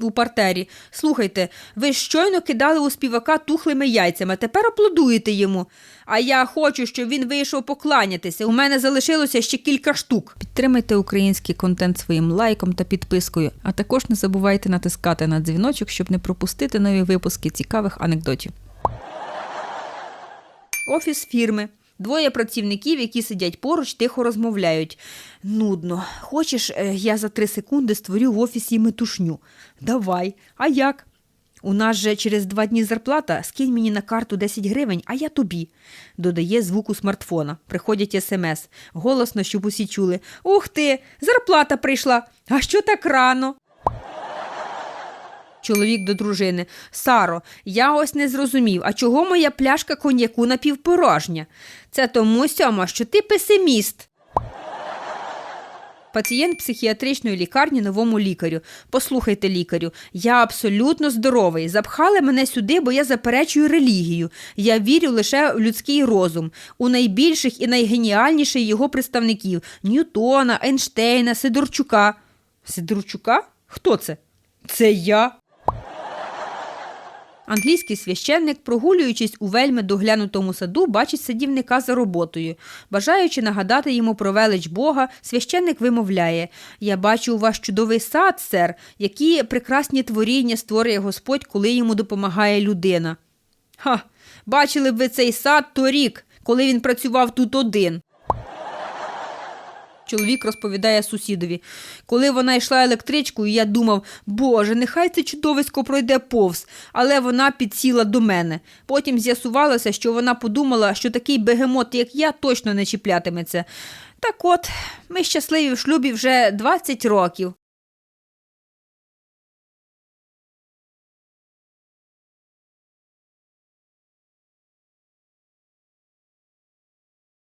у партері. Слухайте, ви щойно кидали у співака тухлими яйцями, тепер аплодуєте йому. А я хочу, щоб він вийшов покланятися. У мене залишилося ще кілька штук. Підтримайте український контент своїм лайком та підпискою, а також не забувайте натискати на дзвіночок, щоб не пропустити нові випуски цікавих анекдотів. Офіс фірми. Двоє працівників, які сидять поруч, тихо розмовляють. Нудно. Хочеш, е, я за три секунди створю в офісі метушню? Давай. А як? У нас же через два дні зарплата, скинь мені на карту 10 гривень, а я тобі. Додає звук у смартфона. Приходять смс. Голосно, щоб усі чули. Ух ти, зарплата прийшла. А що так рано? Чоловік до дружини. Саро, я ось не зрозумів, а чого моя пляшка коньяку напівпорожня? Це тому, Сьома, що ти песиміст. Пацієнт психіатричної лікарні новому лікарю. Послухайте, лікарю, я абсолютно здоровий. Запхали мене сюди, бо я заперечую релігію. Я вірю лише в людський розум, у найбільших і найгеніальніших його представників Ньютона, Ейнштейна, Сидорчука. Сидорчука? Хто це? Це я. Англійський священник, прогулюючись у вельми доглянутому саду, бачить садівника за роботою. Бажаючи нагадати йому про велич Бога, священник вимовляє: Я бачу у вас чудовий сад, сер, які прекрасні творіння створює Господь, коли йому допомагає людина. Ха, бачили б ви цей сад торік, коли він працював тут один. Чоловік розповідає сусідові. Коли вона йшла електричкою, я думав, боже, нехай це чудовисько пройде повз, але вона підсіла до мене. Потім з'ясувалося, що вона подумала, що такий бегемот, як я, точно не чіплятиметься. Так от, ми щасливі в шлюбі вже 20 років.